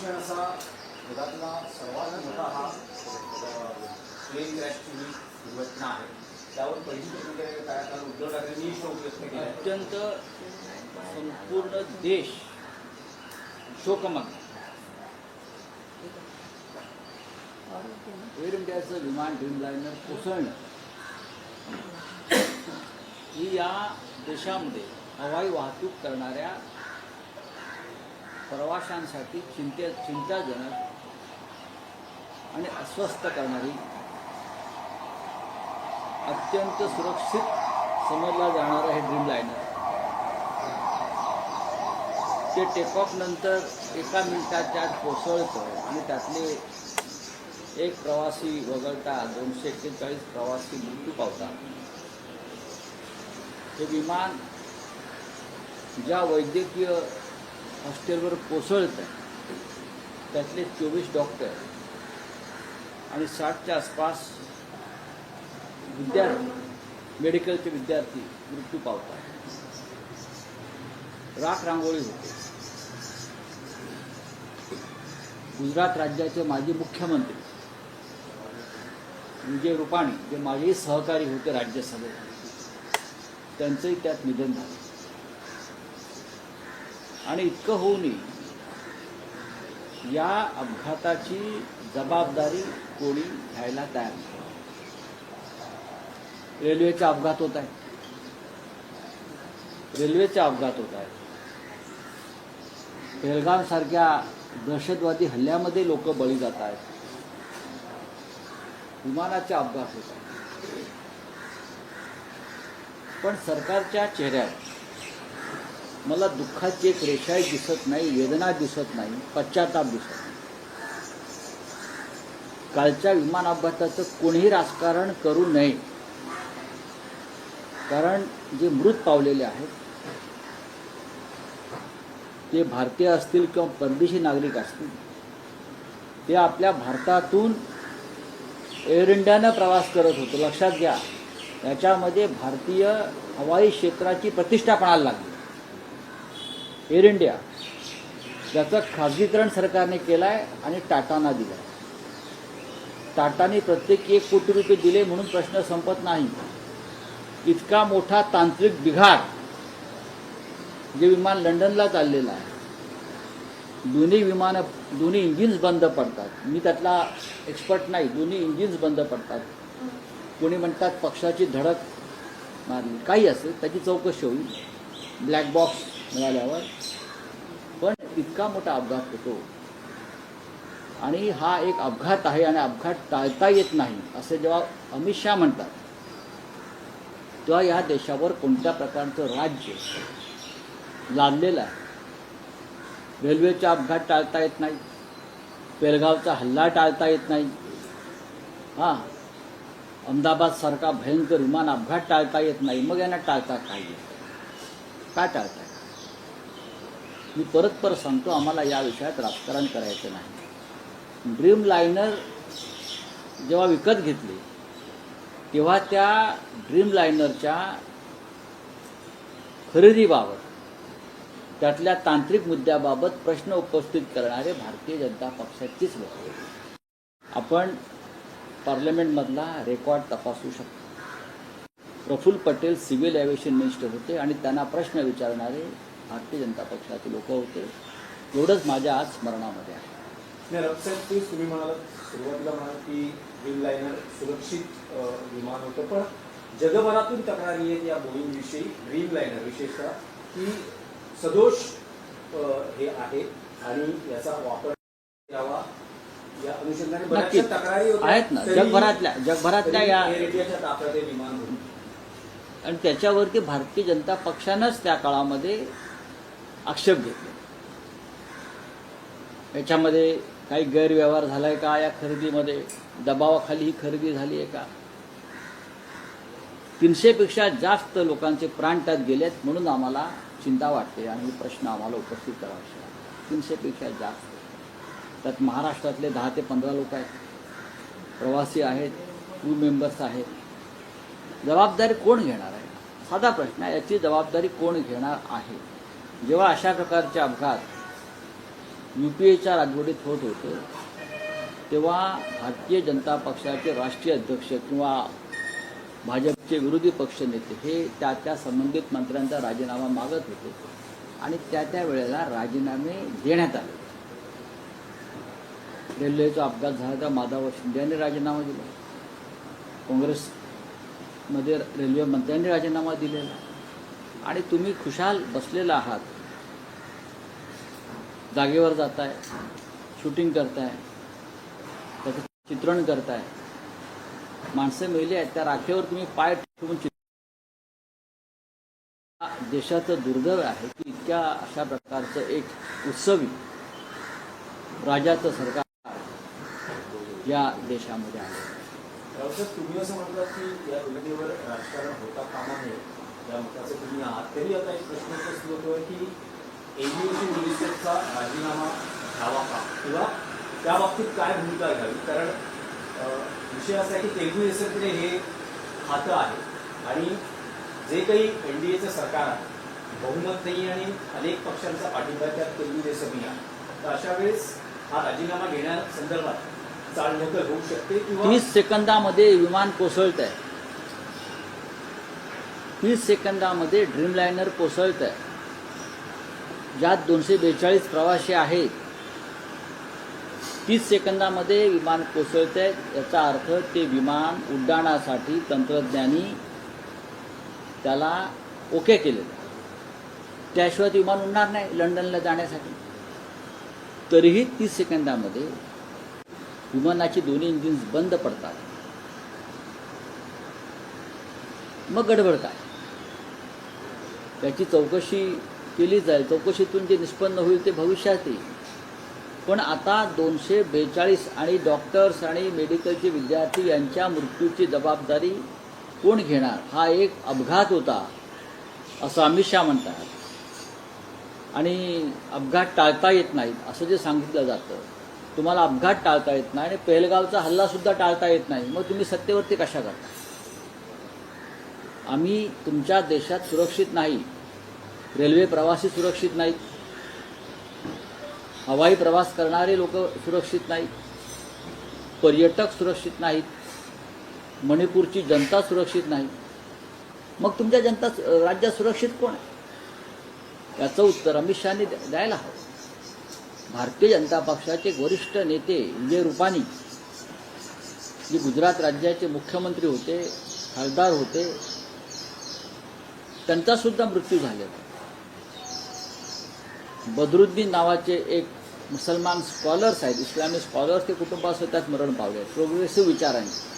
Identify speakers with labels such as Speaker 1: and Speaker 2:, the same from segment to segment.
Speaker 1: शिक्षण असा जगातला सर्वात मोठा हा प्लेन क्रॅशची ही दुर्घटना आहे. त्यावर पहिली प्रतिक्रिया काय कारण उद्धव ठाकरेंनी शोक व्यक्त केला.
Speaker 2: अत्यंत संपूर्ण देश शोकमग्न. एअर इंडियाचं विमान ड्रीमलायनर कोसळणं ही या देशामध्ये हवाई वाहतूक करणाऱ्या प्रवाशांसाठी चिंते चिंताजनक आणि अस्वस्थ करणारी अत्यंत सुरक्षित समजला जाणारं हे ड्रीम लायनर ते टेक ऑफ नंतर एका मिनिटाच्या आत कोसळतं आणि त्यातले एक प्रवासी वगळता दोनशे एक्केचाळीस प्रवासी मृत्यू पावतात. हे विमान ज्या वैद्यकीय हॉस्टेलवर कोसळतं त्यातले चोवीस डॉक्टर आणि साठच्या आसपास विद्यार्थी मेडिकलचे विद्यार्थी मृत्यू पावतात. राख रांगोळी होते. गुजरात राज्याचे माजी मुख्यमंत्री विजय रूपाणी जे माझेही सहकारी होते राज्यसभेत त्यांचंही त्यात निधन झालं. आणि इतकं होऊनही या अपघाताची जबाबदारी कोणी घ्यायला तयार नाही. रेल्वेचा अपघात होत आहे रेल्वेचा अपघात होत आहे पेहलगाम सारख्या दहशतवादी हल्ल्यामध्ये लोक बळी जात आहेत. विमानाचे अपघात होत आहेत. पण सरकारच्या चेहऱ्यात मला दुःखाची एक रेषाही दिसत नाही वेदना दिसत नाही पश्चाताप दिसत नाही. कालच्या विमान अपघाताचं कोणीही राजकारण करू नये. कारण जे मृत पावलेले आहेत ते भारतीय असतील किंवा परदेशी नागरिक असतील ते आपल्या भारतातून एअर इंडियानं प्रवास करत होतो. लक्षात घ्या याच्यामध्ये भारतीय हवाई क्षेत्राची प्रतिष्ठा पणाला लागली? एअर इंडिया ज्याचं खाजगीकरण सरकारने केलं आहे आणि टाटांना दिलं आहे टाटाने प्रत्येकी एक कोटी रुपये दिले म्हणून प्रश्न संपत नाही. इतका मोठा तांत्रिक बिघाड जे विमान लंडनला चाललेलं आहे. दोन्ही विमानं दोन्ही इंजिन्स बंद पडतात. मी त्यातला एक्सपर्ट नाही. दोन्ही इंजिन्स बंद पडतात. कोणी म्हणतात पक्षाची धडक मारली. काही असेल त्याची चौकशी होईल. ब्लॅक बॉक्स मिळाल्यावर. पण इतका मोठा अपघात होतो. आणि हा एक अपघात आहे आणि अपघात टाळता येत नाही असे जेव्हा अमित शहा म्हणतात तेव्हा या देशावर कोणत्या प्रकारचं राज्य लादलेलं आहे? रेल्वेचा अपघात टाळता येत नाही पेलगावचा हल्ला टाळता येत नाही. हां अहमदाबादसारखा भयंकर विमान अपघात टाळता येत नाही. मग यांना टाळता काय येत काय टाळता? मी परत परत सांगतो आम्हाला या विषयात राजकारण करायचं नाही ड्रीम लायनर जेव्हा विकत घेतली तेव्हा त्या ड्रीम लायनरच्या खरेदीबाबत त्यातल्या तांत्रिक मुद्द्याबाबत प्रश्न उपस्थित करणारे भारतीय जनता पक्षाचीच लोक होते. आपण पार्लमेंटमधला रेकॉर्ड तपासू शकतो Praful Patel civil aviation minister होते आणि त्यांना प्रश्न विचारणारे भारतीय जनता पक्षाचे लोक होते एवढंच माझ्या आज स्मरणामध्ये आहे
Speaker 1: नाही रक्षात तेच तुम्ही म्हणालात सुरुवातीला म्हणाल की ड्रीम लायनर सुरक्षित विमान होतं पण जगभरातून तक्रारी आहेत या बोईंग विषयी ड्रीम लायनर विशेषतः की सदोष हे आहे आणि याचा वापर यावा या अनुषंगाने बऱ्याचशा. तक्रारी.
Speaker 2: आहेत ना. जगभरातल्या- जगभरातल्या या-
Speaker 1: एअर इंडियाच्या ताफ्यात विमान
Speaker 2: आणि त्याच्यावरती भारतीय जनता पक्षानंच त्या काळामध्ये आक्षेप घेतले. याच्यामध्ये काही गैरव्यवहार झाला आहे का? या खरेदीमध्ये दबावाखाली ही खरेदी झाली आहे का? तीनशेपेक्षा जास्त लोकांचे प्राण त्यात गेलेत म्हणून आम्हाला चिंता वाटते आणि हे प्रश्न आम्हाला उपस्थित करावा तीनशेपेक्षा जास्त. त्यात महाराष्ट्रातले दहा ते पंधरा लोक आहेत. प्रवासी आहेत क्रू मेंबर्स आहेत. जबाबदारी कोण घेणार आहे? साधा प्रश्न आहे याची जबाबदारी कोण घेणार आहे? जेव्हा अशा प्रकारचे अपघात यू पी एच्या राजवटीत होत होते तेव्हा भारतीय जनता पक्षाचे राष्ट्रीय अध्यक्ष किंवा भाजपचे विरोधी पक्ष नेते हे त्या त्या संबंधित मंत्र्यांचा राजीनामा मागत होते आणि त्या त्या वेळेला राजीनामे देण्यात आले. रेल्वेचा अपघात झाला तर माधव शिंदे यांनी राजीनामा दिला. काँग्रेसमध्ये रेल्वे मंत्र्यांनी राजीनामा दिलेला. आणि तुम्ही खुशाल बसलेला आहात. जागेवर जाताय शूटिंग करताय त्याचं चित्रण करताय. माणसं मेली आहेत त्या राखेवर तुम्ही पाय ठेवून देशाचं दुर्दैव आहे की इतक्या अशा प्रकारचं एक उत्सवी राजाचं सरकार या देशामध्ये आहे.
Speaker 1: तुम्ही असं म्हणतात की या घटनेवर राजकारण होता कामा नये. या मताचे तुम्ही आहात. तरी आता एक प्रश्न उपस्थित होतोय की एबीओसी मिनिस्टरचा राजीनामा घ्यावा का? किंवा त्या बाबतीत काय भूमिका घ्यावी? कारण विषय असा आहे की तेलगू देसमकडे हे खातं आहे. आणि जे काही एन डी एचं सरकार आहे बहुमत नाही आणि अनेक पक्षांचा पाठिंबा त्यात तेलगू देसमी आहे. तर अशा वेळेस हा राजीनामा घेण्यासंदर्भात चालढकल होऊ शकते किंवा
Speaker 2: तीस सेकंदामध्ये विमान कोसळत आहे तीस सेकंदामध्ये ड्रीमलायनर कोसळत आहे ज्यात दोनशे बेचाळीस प्रवासी आहेत. तीस सेकंदामध्ये विमान कोसळत आहे याचा अर्थ ते विमान उड्डाणासाठी तंत्रज्ञानी त्याला ओके केलेलं त्याशिवाय ते विमान उडणार नाही लंडनला जाण्यासाठी. तरीही तीस सेकंदामध्ये विमानाची दोन्ही इंजिन्स बंद पडतात. मग गडबड काय? त्याची चौकशी केली जाईल. चौकशीतून जे निष्पन्न होईल ते भविष्यात येईल पण आता दोनशे बेचाळीस आणि डॉक्टर्स आणि मेडिकलचे विद्यार्थी यांच्या मृत्यूची जबाबदारी कोण घेणार? हा एक अपघात होता असं अमित शहा म्हणतात. आणि अपघात टाळता येत नाहीत असं जे सांगितलं जातं. तुम्हाला अपघात टाळता येत नाही आणि पेहलगावचा हल्लासुद्धा टाळता येत नाही. मग तुम्ही सत्तेवरती कशा करता? आम्ही तुमच्या देशात सुरक्षित नाही रेल्वे प्रवासी सुरक्षित नाहीत हवाई प्रवास करणारे लोक सुरक्षित नाहीत पर्यटक सुरक्षित नाहीत मणिपूरची जनता सुरक्षित नाही. मग तुमच्या जनता राज्यात सुरक्षित कोण आहे? याचं उत्तर अमित शहाने द्या- द्यायला हवं. भारतीय जनता पक्षाचे वरिष्ठ नेते विजय रुपानी जे गुजरात राज्याचे मुख्यमंत्री होते खासदार होते त्यांचा सुद्धा मृत्यू झालेला बदरुद्दीन नावाचे एक मुसलमान स्कॉलर्स आहेत इस्लामिक स्कॉलर्स ते कुटुंबासह त्यात मरण पावले प्रोग्रेसिव्ह विचारांचे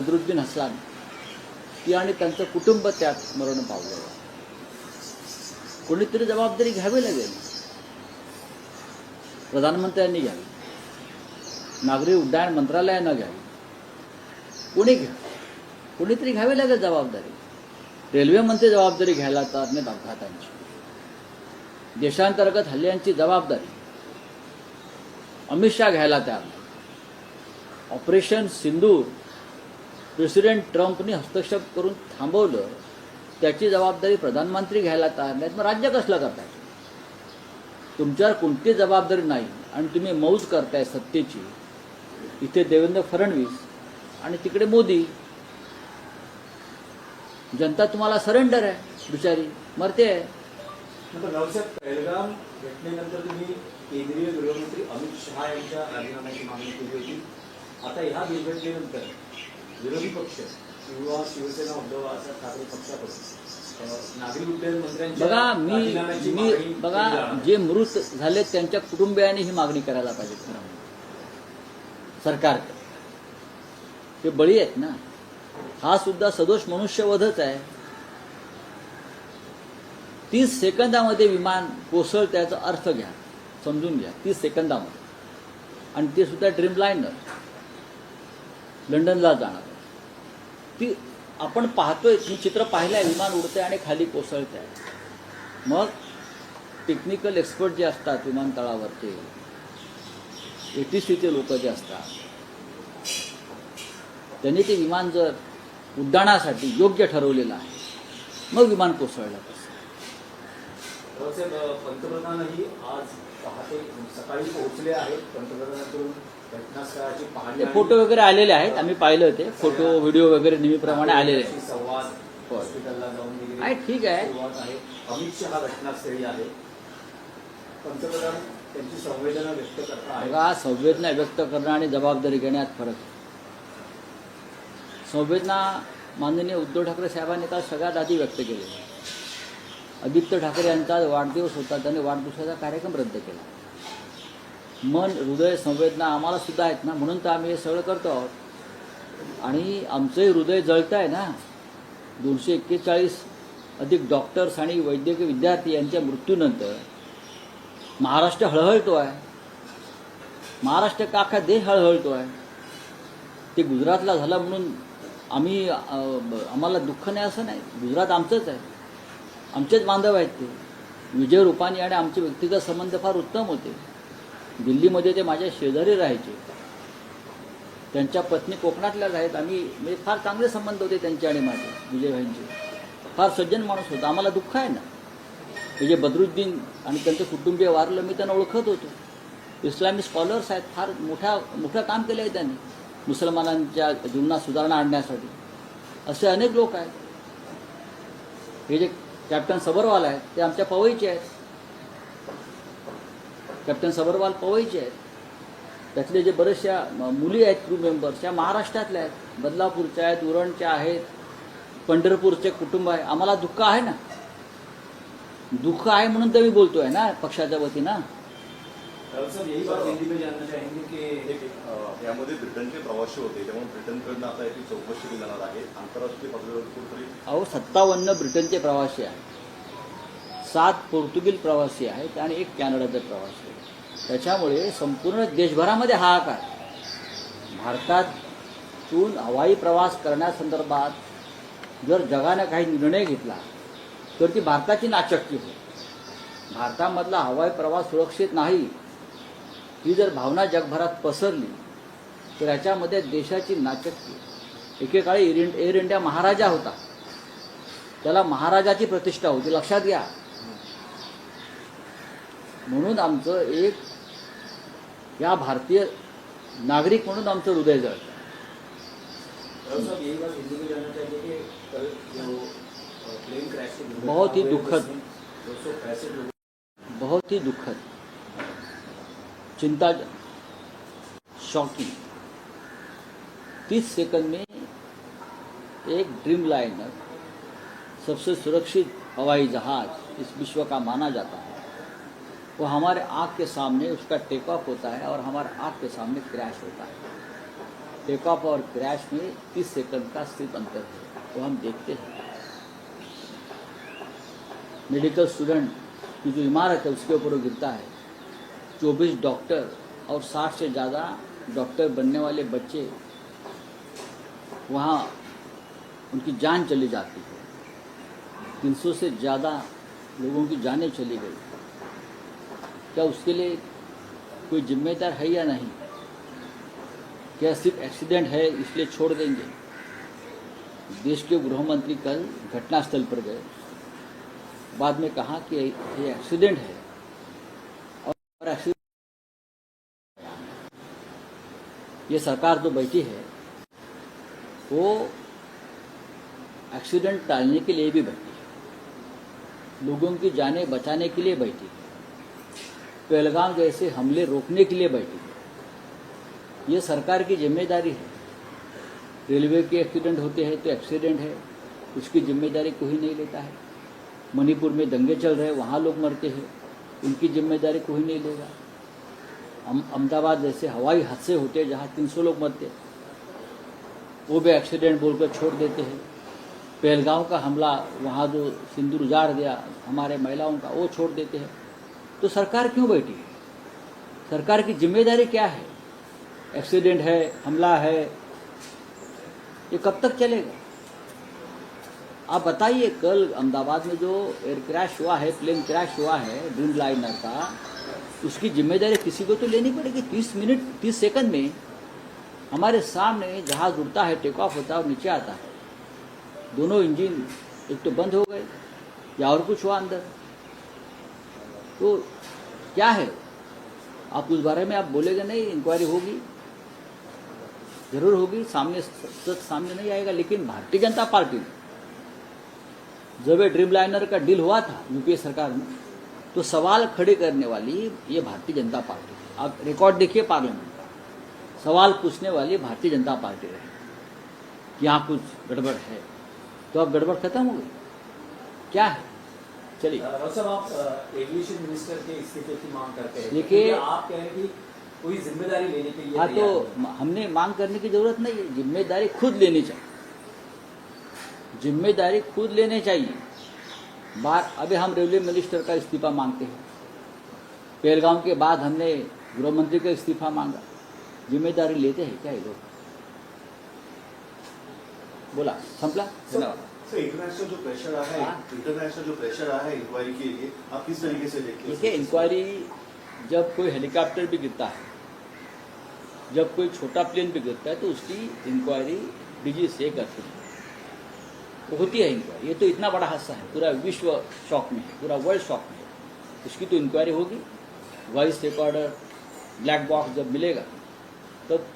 Speaker 2: बदरुद्दीन हसलान. ती आणि त्यांचं कुटुंब त्यात मरण पावलं. कोणीतरी जबाबदारी घ्यावी लागेल. प्रधानमंत्र्यांनी घ्यावी. नागरी उड्डाण मंत्रालयानं घ्यावी. कोणी घ्या कोणीतरी घ्यावी लागेल जबाबदारी. रेल्वेमध्ये जबाबदारी घ्यायला तयार नाहीत अपघातांची. देशांतर्गत हल्ल्यांची जबाबदारी. अमित शहा घ्यायला तयार ऑपरेशन सिंदूर प्रेसिडेंट ट्रम्पनी हस्तक्षेप करून थांबवलं त्याची जबाबदारी प्रधानमंत्री घ्यायला तयार नाहीत मग राज्य कसलं करताय? तुमच्यावर कोणती जबाबदारी नाही आणि तुम्ही मौज करताय सत्तेची. इथे देवेंद्र फडणवीस आणि तिकडे मोदी जनता तुम्हाला सरेंडर आहे बिचारी. मरते आहे.
Speaker 1: नंतर रावसाहेब पहलगाम घटनेनंतर तुम्ही केंद्रीय गृहमंत्री अमित शहा यांच्या राजीनाम्याची मागणी केली होती. आता ह्या दुर्घटनेनंतर विरोधी पक्ष किंवा शिवसेना उद्धव बाळासाहेब ठाकरे पक्षाकडून अं, नागरी उड्डयन मंत्र्यांच्या
Speaker 2: बघा मी मी बघा. जे मृत झाले त्यांच्या कुटुंबियांनी ही मागणी करायला पाहिजे. सरकारकडे. ते बळी आहेत ना. हा सुद्धा सदोष मनुष्यवधच आहे. तीस सेकंदामध्ये विमान कोसळ त्याचा अर्थ घ्या समजून घ्या तीस सेकंदामध्ये. आणि ते सुद्धा ड्रीम लाईनर लंडनला जाणार. ती आपण पाहतोय मी चित्र पाहिलंय विमान उडतंय आणि खाली कोसळत आहे मग टेक्निकल एक्सपर्ट जे असतात विमानतळावरती ए टी सीचे लोक जे असतात त्यांनी ते विमान जर उड्डाणासाठी योग्य ठरवलेलं आहे मग विमान कोसळलं कसं?
Speaker 1: साहेब पंतप्रधानही आज पहाटे सकाळी पोहोचले आहेत. पंतप्रधानांकडून घटनास्थळाची पाहणी
Speaker 2: ते
Speaker 1: आणि
Speaker 2: फोटो वगैरे आलेले आहेत. आम्ही पाहिलं होते. फोटो व्हिडिओ वगैरे नेहमीप्रमाणे आलेले आहेत.
Speaker 1: संवाद. हॉस्पिटलला जाऊन
Speaker 2: ठीक आहे.
Speaker 1: अमित शहा घटनास्थळी आहे. पंतप्रधान त्यांची संवेदना व्यक्त करता आहेत
Speaker 2: बघा संवेदना व्यक्त करणं आणि जबाबदारी घेण्यात फरक आहे. संवेदना माननीय उद्धव ठाकरे साहेबांनी काल सगळ्यात आधी व्यक्त केली. आदित्य ठाकरे यांचा वाढदिवस होता त्यांनी वाढदिवसाचा कार्यक्रम रद्द केला. मन हृदय संवेदना आम्हाला सुद्धा आहेत ना म्हणून तर आम्ही हे सगळं करतो आहोत. आणि आमचंही हृदय जळतं आहे ना. दोनशे एक्केचाळीस अधिक डॉक्टर्स आणि वैद्यकीय विद्यार्थी यांच्या मृत्यूनंतर महाराष्ट्र हळहळतो आहे महाराष्ट्र का अख्खा देश हळहळतो आहे ते गुजरातला झाला म्हणून आम्ही आम्हाला दुःख नाही असं नाही. गुजरात आमचंच आहे. आमचेच बांधव आहेत ते. विजय रुपानी आणि आमचे व्यक्तिगत संबंध फार उत्तम होते. दिल्लीमध्ये ते माझ्या शेजारी राहायचे. त्यांच्या पत्नी कोकणातल्याच आहेत. आम्ही म्हणजे फार चांगले संबंध होते त्यांचे आणि माझे विजयभाईंचे. फार सज्जन माणूस होता. आम्हाला दुःख आहे ना? म्हणजे बदरुद्दीन आणि त्यांचे कुटुंबीय वारलं मी त्यांना ओळखत होतो. इस्लामी स्कॉलर्स आहेत. फार मोठ्या मोठं काम केलं आहे त्यांनी. मुसलमानांच्या जीवनात सुधारणा आणण्यासाठी. असे अनेक लोक आहेत. हे जे कॅप्टन सबरवाल आहेत ते आमच्या पवईचे आहेत. कॅप्टन सबरवाल पवईचे आहेत. त्यातले जे बरेचशा मुली आहेत क्रू मेंबर्स त्या महाराष्ट्रातल्या आहेत. बदलापूरच्या आहेत उरणच्या आहेत पंढरपूरचे कुटुंब आहे. आम्हाला दुःख आहे ना? दुःख आहे म्हणून तर मी बोलतोय ना पक्षाच्या वतीनं.
Speaker 1: राहुल साहब यही बात हिंदी में जानना चाहेंगे कि
Speaker 3: एक अ, यामध्ये ब्रिटनचे प्रवासी होते त्यामुळे ब्रिटनकडनं आता याची चौकशी केली जाणार आहे. आंतरराष्ट्रीय पातळीवर कुठेतरी
Speaker 2: अहो सत्तावन्न ब्रिटनचे प्रवासी आहेत. सात पोर्तुगीज प्रवासी आहेत आणि एक कॅनडाचे प्रवासी आहेत. त्याच्यामुळे संपूर्ण देशभरामध्ये हाहाकार भारतातून हवाई प्रवास करण्यासंदर्भात जर जगानं काही निर्णय घेतला तर ती भारताची नाचक्की होईल. भारतामधला हवाई प्रवास सुरक्षित नाही ही जर भावना जगभरात पसरली तर याच्यामध्ये देशाची नाचक्की एकेकाळी एअर एअर इंडिया महाराजा होता. त्याला महाराजाची प्रतिष्ठा होती लक्षात घ्या. म्हणून आमचं एक या भारतीय नागरिक म्हणून आमचं हृदय जळतं. बहुत ही दुखद। बहुत ही दुखद. चिंता शॉकिंग तीस सेकंड में एक ड्रीम लाइनर सबसे सुरक्षित हवाई जहाज़ इस विश्व का माना जाता है। वो हमारे आँख के सामने उसका टेक ऑफ़ होता है और हमारे आँख के सामने क्रैश होता है। टेक ऑफ़ और क्रैश में तीस सेकंड का सिर्फ़ अंतर है, वो हम देखते हैं। मेडिकल स्टूडेंट की जो इमारत है, उसके ऊपर वो गिरता है। चौबीस डॉक्टर और साठ से ज़्यादा डॉक्टर बनने वाले बच्चे, वहाँ उनकी जान चली जाती है। तीन सौ से ज़्यादा लोगों की जानें चली गई। क्या उसके लिए कोई जिम्मेदार है या नहीं? क्या सिर्फ़ एक्सीडेंट है इसलिए छोड़ देंगे? देश के गृह मंत्री कल घटनास्थल पर गए। बाद में कहा कि ये एक्सीडेंट है और एक्सीडेंट ये सरकार जो बैठी है, वो एक्सीडेंट टालने के लिए भी बैठी है। लोगों की जानें बचाने के लिए बैठी है। पहलगाम जैसे हमले रोकने के लिए बैठी है। ये सरकार की ज़िम्मेदारी है। रेलवे के एक्सीडेंट होते हैं तो एक्सीडेंट है। उसकी ज़िम्मेदारी कोई नहीं लेता है। मणिपुर में दंगे चल रहे वहाँ लोग मरते हैं। उनकी ज़िम्मेदारी कोई नहीं लेगा। अहमदाबाद जैसे हवाई हादसे होते हैं जहाँ तीन सौ लोग मरते वो भी एक्सीडेंट बोलकर छोड़ देते हैं। पहलगांव का हमला, वहाँ जो सिंदूर उजाड़ गया, हमारे महिलाओं का, वो छोड़ देते हैं। तो सरकार क्यों बैठी है? सरकार की ज़िम्मेदारी क्या है? एक्सीडेंट है, हमला है, ये कब तक चलेगा? आप बताइए, कल अहमदाबाद में जो एयर क्रैश हुआ है प्लेन क्रैश हुआ है ड्रीम लाइनर का उसकी ज़िम्मेदारी किसी को तो लेनी पड़ेगी। तीस मिनट, तीस सेकंड में हमारे सामने जहाज़ उड़ता है टेक ऑफ़ होता है और नीचे आता है। दोनों इंजन एक तो बंद हो गए, या और कुछ हुआ अंदर। तो क्या है? आप उस बारे में आप बोलेगे नहीं इंक्वायरी होगी। ज़रूर होगी, सामने सच सामने नहीं आएगा, लेकिन भारतीय जनता पार्टी जब ये ड्रीम लाइनर का डील हुआ था, यूपीए सरकार में तो सवाल खड़े करने वाली ये भारतीय जनता पार्टी आप रिकॉर्ड देखिए पार्लियामेंट का। सवाल पूछने वाली भारतीय जनता पार्टी रही। कि यहाँ कुछ गड़बड़ है। तो अब गड़बड़ खत्म हो गई। क्या है? चलिए।
Speaker 1: आप एविएशन मिनिस्टर के इस्तीफे की मांग करते हैं।
Speaker 2: देखिए-
Speaker 1: आप कह रहे हैं कि कोई ज़िम्मेदारी लेने के लिए
Speaker 2: हाँ तो हमने मांग करने की ज़रूरत नहीं है। ज़िम्मेदारी खुद लेनी चाहिए। ज़िम्मेदारी खुद लेने चाहिए। बात अभी हम रेलवे मिनिस्टर का इस्तीफा मांगते हैं। पहलगांव के बाद हमने गृह मंत्री का इस्तीफा मांगा। ज़िम्मेदारी लेते हैं क्या ये लोग? बोला संपला? धन्यवाद।
Speaker 4: इंटरनेशनल जो प्रेशर आया है
Speaker 2: हाँ।
Speaker 4: इंटरनेशनल जो प्रेशर आया है इंक्वायरी के लिए आप किस तरीके से देखते हैं?
Speaker 2: देखिए इंक्वायरी जब कोई हेलीकॉप्टर भी गिरता है जब कोई छोटा प्लेन भी गिरता है तो उसकी इंक्वायरी डीजी से करते हैं। होती है इंक्वायरी ये तो इतना बड़ा हादसा है पूरा विश्व शॉक में है पूरा वर्ल्ड शॉक में है। उसकी तो इंक्वायरी होगी। वॉइस रिकॉर्डर ब्लैक बॉक्स जब मिलेगा तब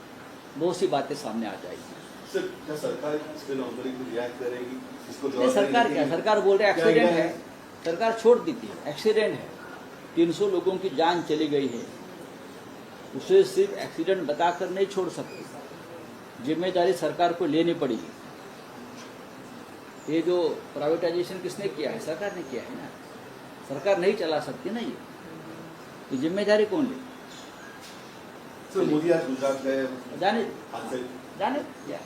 Speaker 2: बहुत सी बातें सामने आ जाएगी।
Speaker 4: सर सरकार इस पे नौकरी रिएक्ट करेगी? इसको
Speaker 2: सरकार क्या? सरकार बोल रहे एक्सीडेंट है। सरकार छोड़ देती है। एक्सीडेंट है। तीन सौ लोगों की जान चली गई है। उसे सिर्फ़ एक्सीडेंट बताकर नहीं छोड़ सकते। ज़िम्मेदारी सरकार को लेनी पड़ेगी ये जो प्राइवेटाइजेशन किसने किया है? सरकार ने किया है ना? सरकार नहीं चला सकती ना ये। तो ज़िम्मेदारी कौन ले?
Speaker 4: सर मोदी आज गुजरात गए
Speaker 2: जाने। जाने? क्या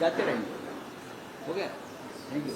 Speaker 2: जाते रहेंगे। Okay Gaya? Thank you